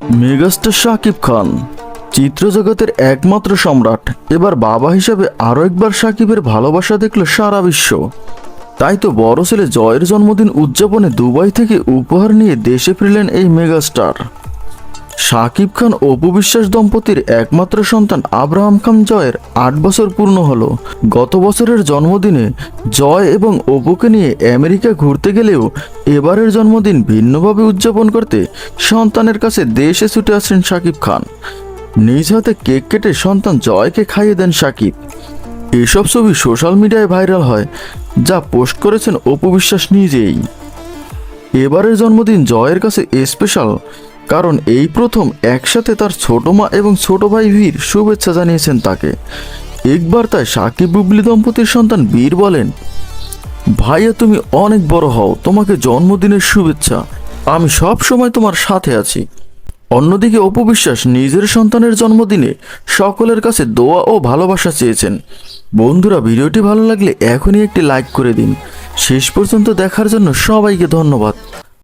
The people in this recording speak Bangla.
মেগাস্টার শাকিব খান চিত্রজগতের একমাত্র সম্রাট, এবার বাবা হিসাবে আরও একবার সাকিবের ভালোবাসা দেখল সারা বিশ্ব। তাই তো বড় ছেলে জয়ের জন্মদিন উদযাপনে দুবাই থেকে উপহার নিয়ে দেশে ফিরলেন এই মেগাস্টার। শাকিব খান অপু বিশ্বাস দম্পতির একমাত্র সন্তান আব্রাহাম খান জয়ের আট বছর পূর্ণ হলো। গত বছরের জন্মদিনে জয় এবং অপুকে নিয়ে আমেরিকা ঘুরতে গেলেও এবারের জন্মদিন ভিন্নভাবে উদযাপন করতে সন্তানের কাছে দেশে ছুটে আসেন শাকিব খান। নিজ হাতে কেক কেটে সন্তান জয়কে খাইয়ে দেন শাকিব এসব ছবি সোশ্যাল মিডিয়ায় ভাইরাল হয়, যা পোস্ট করেছেন অপু বিশ্বাস নিজেই। এবারের জন্মদিন জয়ের কাছে স্পেশাল কারণ এই প্রথম একসাথে তার ছোট মা এবং ছোট ভাই বীর শুভেচ্ছা জানিয়েছেন তাকে। একবার তাই সাকিব বুবলি দম্পতির সন্তান বীর বলেন, ভাইয়া, তুমি অনেক বড় হও, তোমাকে জন্মদিনের শুভেচ্ছা। আমি সব সময় তোমার সাথে আছি। অন্যদিকে অপবিশ্বাস নিজের সন্তানের জন্মদিনে সকলের কাছে দোয়া ও ভালোবাসা চেয়েছেন। বন্ধুরা, ভিডিওটি ভালো লাগলে এখনই একটি লাইক করে দিন। শেষ পর্যন্ত দেখার জন্য সবাইকে ধন্যবাদ।